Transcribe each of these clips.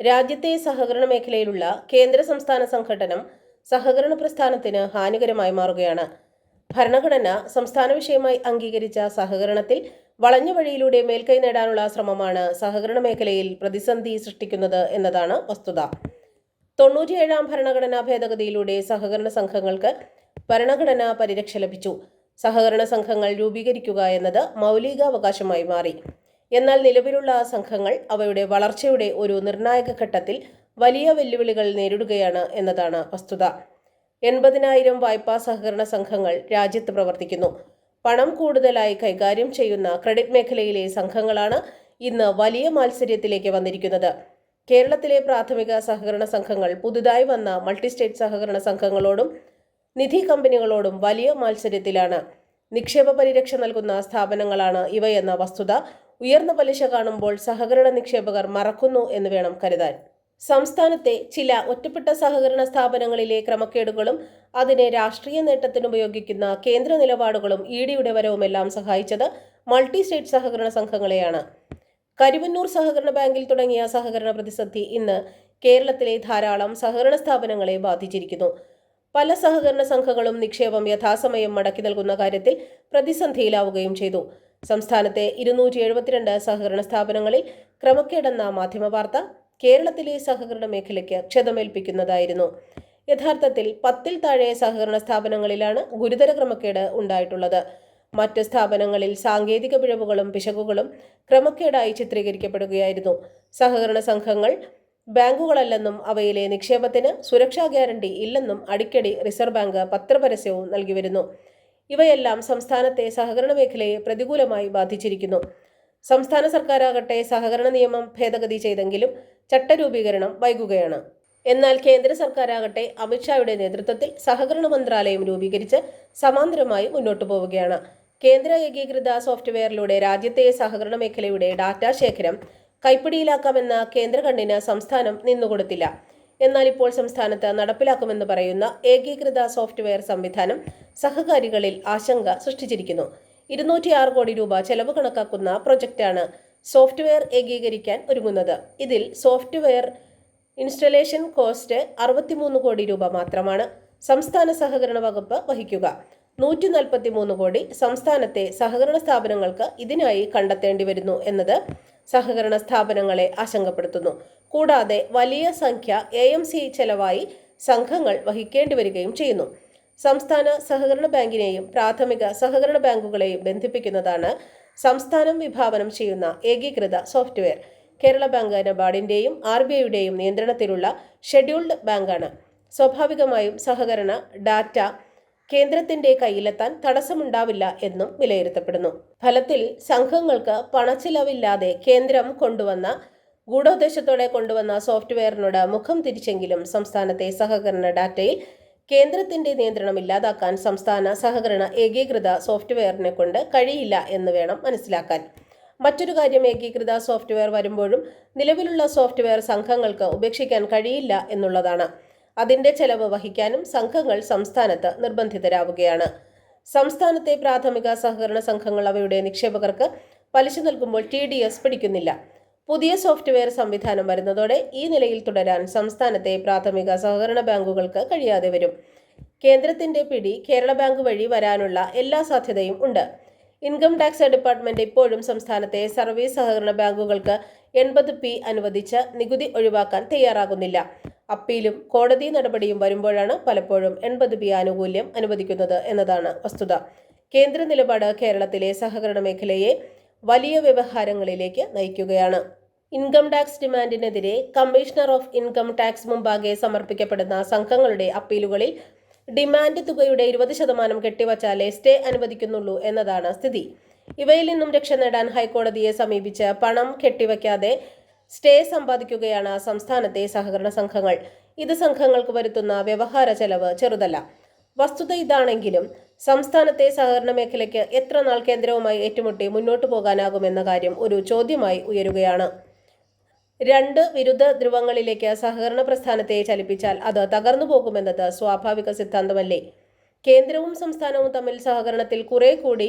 രാജ്യത്തെ സഹകരണ മേഖലയിലുള്ള കേന്ദ്ര സംസ്ഥാന സംഘടനം സഹകരണ പ്രസ്ഥാനത്തിന് ഹാനികരമായി മാറുകയാണ്. ഭരണഘടന സംസ്ഥാന വിഷയമായി അംഗീകരിച്ച സഹകരണത്തിൽ വളഞ്ഞ വഴിയിലൂടെ മേൽക്കൈ നേടാനുള്ള ശ്രമമാണ് സഹകരണ മേഖലയിൽ പ്രതിസന്ധി സൃഷ്ടിക്കുന്നത് എന്നതാണ് വസ്തുത. തൊണ്ണൂറ്റിയേഴാം ഭരണഘടനാ ഭേദഗതിയിലൂടെ സഹകരണ സംഘങ്ങൾക്ക് ഭരണഘടനാ പരിരക്ഷ ലഭിച്ചു. സഹകരണ സംഘങ്ങൾ രൂപീകരിക്കുക എന്നത് മൗലികാവകാശമായി മാറി. എന്നാൽ നിലവിലുള്ള സംഘങ്ങൾ അവയുടെ വളർച്ചയുടെ ഒരു നിർണായക ഘട്ടത്തിൽ വലിയ വെല്ലുവിളികൾ നേരിടുകയാണ് എന്നതാണ് വസ്തുത. എൺപതിനായിരം വായ്പാ സഹകരണ സംഘങ്ങൾ രാജ്യത്ത് പ്രവർത്തിക്കുന്നു. പണം കൂടുതലായി കൈകാര്യം ചെയ്യുന്ന ക്രെഡിറ്റ് മേഖലയിലെ സംഘങ്ങളാണ് ഇന്ന് വലിയ മാത്സര്യത്തിലേക്ക് വന്നിരിക്കുന്നത്. കേരളത്തിലെ പ്രാഥമിക സഹകരണ സംഘങ്ങൾ പുതുതായി വന്ന മൾട്ടി സ്റ്റേറ്റ് സഹകരണ സംഘങ്ങളോടും നിധി കമ്പനികളോടും വലിയ മത്സരത്തിലാണ് നിക്ഷേപ പരിരക്ഷ നൽകുന്ന സ്ഥാപനങ്ങളാണ് ഇവയെന്ന വസ്തുത ഉയർന്ന പലിശ കാണുമ്പോൾ സഹകരണ നിക്ഷേപകർ മറക്കുന്നു എന്ന് വേണം കരുതാൻ. സംസ്ഥാനത്തെ ചില ഒറ്റപ്പെട്ട സഹകരണ സ്ഥാപനങ്ങളിലെ ക്രമക്കേടുകളും അതിനെ രാഷ്ട്രീയ നേട്ടത്തിന് ഉപയോഗിക്കുന്ന കേന്ദ്ര നിലപാടുകളും ഇ ഡിയുടെ വരവുമെല്ലാം സഹായിച്ചത് മൾട്ടി സ്റ്റേറ്റ് സഹകരണ സംഘങ്ങളെയാണ്. കരുവന്നൂർ സഹകരണ ബാങ്കിൽ തുടങ്ങിയ സഹകരണ പ്രതിസന്ധി ഇന്ന് കേരളത്തിലെ ധാരാളം സഹകരണ സ്ഥാപനങ്ങളെ ബാധിച്ചിരിക്കുന്നു. പല സഹകരണ സംഘങ്ങളും നിക്ഷേപം യഥാസമയം മടക്കി നൽകുന്ന കാര്യത്തിൽ പ്രതിസന്ധിയിലാവുകയും ചെയ്തു. സംസ്ഥാനത്തെ ഇരുന്നൂറ്റി എഴുപത്തിരണ്ട് സഹകരണ സ്ഥാപനങ്ങളിൽ ക്രമക്കേടെന്ന മാധ്യമവാർത്ത കേരളത്തിലെ സഹകരണ മേഖലയ്ക്ക് ക്ഷതമേൽപ്പിക്കുന്നതായിരുന്നു. യഥാർത്ഥത്തിൽ പത്തിൽ താഴെ സഹകരണ സ്ഥാപനങ്ങളിലാണ് ഗുരുതര ക്രമക്കേട് ഉണ്ടായിട്ടുള്ളത്. മറ്റ് സ്ഥാപനങ്ങളിൽ സാങ്കേതിക പിഴവുകളും പിശകുകളും ക്രമക്കേടായി ചിത്രീകരിക്കപ്പെടുകയായിരുന്നു. സഹകരണ സംഘങ്ങൾ ബാങ്കുകളല്ലെന്നും അവയിലെ നിക്ഷേപത്തിന് സുരക്ഷാ ഗ്യാരണ്ടി ഇല്ലെന്നും അടിക്കടി റിസർവ് ബാങ്ക് പത്രപരസ്യവും നൽകി വരുന്നു. ഇവയെല്ലാം സംസ്ഥാനത്തെ സഹകരണ മേഖലയെ പ്രതികൂലമായി ബാധിച്ചിരിക്കുന്നു. സംസ്ഥാന സർക്കാരാകട്ടെ സഹകരണ നിയമം ഭേദഗതി ചെയ്തെങ്കിലും ചട്ടരൂപീകരണം വൈകുകയാണ്. എന്നാൽ കേന്ദ്ര സർക്കാരാകട്ടെ അമിത്ഷായുടെ നേതൃത്വത്തിൽ സഹകരണ മന്ത്രാലയം രൂപീകരിച്ച് സമാന്തരമായി മുന്നോട്ടു പോവുകയാണ്. കേന്ദ്ര ഏകീകൃത സോഫ്റ്റ്വെയറിലൂടെ രാജ്യത്തെ സഹകരണ മേഖലയുടെ ഡാറ്റാ ശേഖരം കൈപ്പിടിയിലാക്കാമെന്ന കേന്ദ്ര കണ്ണിന് സംസ്ഥാനം നിന്നുകൊടുത്തില്ല. എന്നാൽ ഇപ്പോൾ സംസ്ഥാനത്ത് നടപ്പിലാക്കുമെന്ന് പറയുന്ന ഏകീകൃത സോഫ്റ്റ്വെയർ സംവിധാനം സഹകാരികളിൽ ആശങ്ക സൃഷ്ടിച്ചിരിക്കുന്നു. ഇരുന്നൂറ്റിയാറ് കോടി രൂപ ചെലവ് കണക്കാക്കുന്ന പ്രൊജക്റ്റാണ് സോഫ്റ്റ്വെയർ ഏകീകരിക്കാൻ ഒരുങ്ങുന്നത്. ഇതിൽ സോഫ്റ്റ്വെയർ ഇൻസ്റ്റലേഷൻ കോസ്റ്റ് അറുപത്തിമൂന്ന് കോടി രൂപ മാത്രമാണ് സംസ്ഥാന സഹകരണ വകുപ്പ് വഹിക്കുക. നൂറ്റി നാൽപ്പത്തി മൂന്ന് കോടി സംസ്ഥാനത്തെ സഹകരണ സ്ഥാപനങ്ങൾക്ക് ഇതിനായി കണ്ടെത്തേണ്ടി വരുന്നു എന്നത് സഹകരണ സ്ഥാപനങ്ങളെ ആശങ്കപ്പെടുത്തുന്നു. കൂടാതെ വലിയ സംഖ്യ എ എം സി ചെലവായി സംഘങ്ങൾ വഹിക്കേണ്ടി വരികയും ചെയ്യുന്നു. സംസ്ഥാന സഹകരണ ബാങ്കിനെയും പ്രാഥമിക സഹകരണ ബാങ്കുകളെയും ബന്ധിപ്പിക്കുന്നതാണ് സംസ്ഥാനം വിഭാവനം ചെയ്യുന്ന ഏകീകൃത സോഫ്റ്റ്വെയർ. കേരള ബാങ്ക് നബാർഡിന്റെയും ആർ ബി ഐയുടെയും നിയന്ത്രണത്തിലുള്ള ഷെഡ്യൂൾഡ് ബാങ്കാണ്. സ്വാഭാവികമായും സഹകരണ ഡാറ്റ കേന്ദ്രത്തിന്റെ കയ്യിലെത്താൻ തടസ്സമുണ്ടാവില്ല എന്നും വിലയിരുത്തപ്പെടുന്നു. ഫലത്തിൽ സംഘങ്ങൾക്ക് പണച്ചിലവില്ലാതെ കേന്ദ്രം കൊണ്ടുവന്ന ഗൂഢോദ്ദേശത്തോടെ കൊണ്ടുവന്ന സോഫ്റ്റ്വെയറിനോട് മുഖം തിരിച്ചെങ്കിലും സംസ്ഥാനത്തെ സഹകരണ ഡാറ്റയിൽ കേന്ദ്രത്തിന്റെ നിയന്ത്രണം ഇല്ലാതാക്കാൻ സംസ്ഥാന സഹകരണ ഏകീകൃത സോഫ്റ്റ്വെയറിനെ കൊണ്ട് കഴിയില്ല എന്ന് വേണം മനസ്സിലാക്കാൻ. മറ്റൊരു കാര്യം ഏകീകൃത സോഫ്റ്റ്വെയർ വരുമ്പോഴും നിലവിലുള്ള സോഫ്റ്റ്വെയർ സംഘങ്ങൾക്ക് ഉപേക്ഷിക്കാൻ കഴിയില്ല എന്നുള്ളതാണ്. അതിന്റെ ചെലവ് വഹിക്കാനും സംഘങ്ങൾ സംസ്ഥാനത്ത് നിർബന്ധിതരാവുകയാണ്. സംസ്ഥാനത്തെ പ്രാഥമിക സഹകരണ സംഘങ്ങൾ അവയുടെ നിക്ഷേപകർക്ക് പലിശ നൽകുമ്പോൾ ടി ഡി എസ് പിടിക്കുന്നില്ല. പുതിയ സോഫ്റ്റ്വെയർ സംവിധാനം വരുന്നതോടെ ഈ നിലയിൽ തുടരാൻ സംസ്ഥാനത്തെ പ്രാഥമിക സഹകരണ ബാങ്കുകൾക്ക് കഴിയാതെ വരും. കേന്ദ്രത്തിന്റെ പിടി കേരള ബാങ്ക് വഴി വരാനുള്ള എല്ലാ സാധ്യതയും ഉണ്ട്. ഇൻകം ടാക്സ് ഡിപ്പാർട്ട്മെന്റ് ഇപ്പോഴും സംസ്ഥാനത്തെ സർവീസ് സഹകരണ ബാങ്കുകൾക്ക് എൺപത് പി അനുവദിച്ച് നികുതി ഒഴിവാക്കാൻ തയ്യാറാകുന്നില്ല. അപ്പീലും കോടതി നടപടിയും വരുമ്പോഴാണ് പലപ്പോഴും എൺപത് പി ആനുകൂല്യം അനുവദിക്കുന്നത് എന്നതാണ് വസ്തുത. കേന്ദ്ര നിലപാട് കേരളത്തിലെ സഹകരണ മേഖലയെ വലിയ വ്യവഹാരങ്ങളിലേക്ക് നയിക്കുകയാണ്. ഇൻകം ടാക്സ് ഡിമാൻഡിനെതിരെ കമ്മീഷണർ ഓഫ് ഇൻകം ടാക്സ് മുമ്പാകെ സമർപ്പിക്കപ്പെടുന്ന സംഘങ്ങളുടെ അപ്പീലുകളിൽ ഡിമാൻഡ് തുകയുടെ ഇരുപത് ശതമാനം കെട്ടിവച്ചാലേ സ്റ്റേ അനുവദിക്കുന്നുള്ളൂ എന്നതാണ് സ്ഥിതി. ഇവയിൽ നിന്നും രക്ഷ നേടാൻ ഹൈക്കോടതിയെ സമീപിച്ച് പണം കെട്ടിവയ്ക്കാതെ സ്റ്റേ സമ്പാദിക്കുകയാണ് സംസ്ഥാനത്തെ സഹകരണ സംഘങ്ങൾ. ഇത് സംഘങ്ങൾക്ക് വരുത്തുന്ന വ്യവഹാര ചെലവ് ചെറുതല്ല. വസ്തുത ഇതാണെങ്കിലും സംസ്ഥാനത്തെ സഹകരണ മേഖലയ്ക്ക് എത്ര നാൾ കേന്ദ്രവുമായി ഏറ്റുമുട്ടി മുന്നോട്ടു പോകാനാകുമെന്ന കാര്യം ഒരു ചോദ്യമായി ഉയരുകയാണ്. രണ്ട് വിരുദ്ധ ധ്രുവങ്ങളിലേക്ക് സഹകരണ പ്രസ്ഥാനത്തെ ചലിപ്പിച്ചാൽ അത് തകർന്നു പോകുമെന്നത് സ്വാഭാവിക സിദ്ധാന്തമല്ലേ? കേന്ദ്രവും സംസ്ഥാനവും തമ്മിൽ സഹകരണത്തിൽ കുറെ കൂടി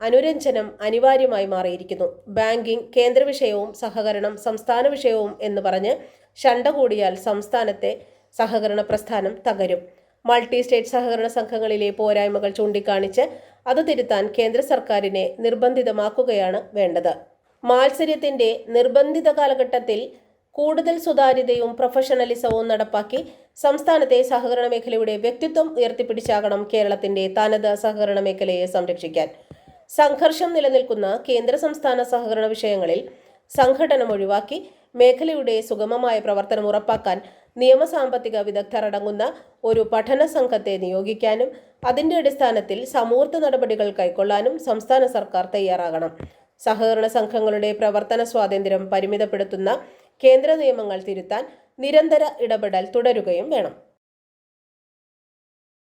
അനുരഞ്ജനം അനിവാര്യമായി മാറിയിരിക്കുന്നു. ബാങ്കിംഗ് കേന്ദ്ര വിഷയവും സഹകരണം സംസ്ഥാന വിഷയവും എന്ന് പറഞ്ഞ് ശണ്ട കൂടിയാൽ സംസ്ഥാനത്തെ സഹകരണ പ്രസ്ഥാനം തകരും. മൾട്ടി സ്റ്റേറ്റ് സഹകരണ സംഘങ്ങളിലെ പോരായ്മകൾ ചൂണ്ടിക്കാണിച്ച് അത് തിരുത്താൻ കേന്ദ്ര സർക്കാരിനെ നിർബന്ധിതമാക്കുകയാണ് വേണ്ടത്. മാത്സര്യത്തിന്റെ നിർബന്ധിത കാലഘട്ടത്തിൽ കൂടുതൽ സുതാര്യതയും പ്രൊഫഷണലിസവും നടപ്പാക്കി സംസ്ഥാനത്തെ സഹകരണ മേഖലയുടെ വ്യക്തിത്വം ഉയർത്തിപ്പിടിച്ചാകണം കേരളത്തിന്റെ തനത് സഹകരണ മേഖലയെ സംരക്ഷിക്കാൻ. സംഘർഷം നിലനിൽക്കുന്ന കേന്ദ്ര സംസ്ഥാന സഹകരണ വിഷയങ്ങളിൽ സംഘടന ഒഴിവാക്കി മേഖലയുടെ സുഗമമായ പ്രവർത്തനം ഉറപ്പാക്കാൻ നിയമസാമ്പത്തിക വിദഗ്ധർ അടങ്ങുന്ന ഒരു പഠന സംഘത്തെ നിയോഗിക്കാനും അതിന്റെ അടിസ്ഥാനത്തിൽ സമൂർത്ത നടപടികൾ കൈക്കൊള്ളാനും സംസ്ഥാന സർക്കാർ തയ്യാറാകണം. സഹകരണ സംഘങ്ങളുടെ പ്രവർത്തന സ്വാതന്ത്ര്യം പരിമിതപ്പെടുത്തുന്ന കേന്ദ്ര നിയമങ്ങൾ തിരുത്താൻ നിരന്തര ഇടപെടൽ തുടരുകയും വേണം.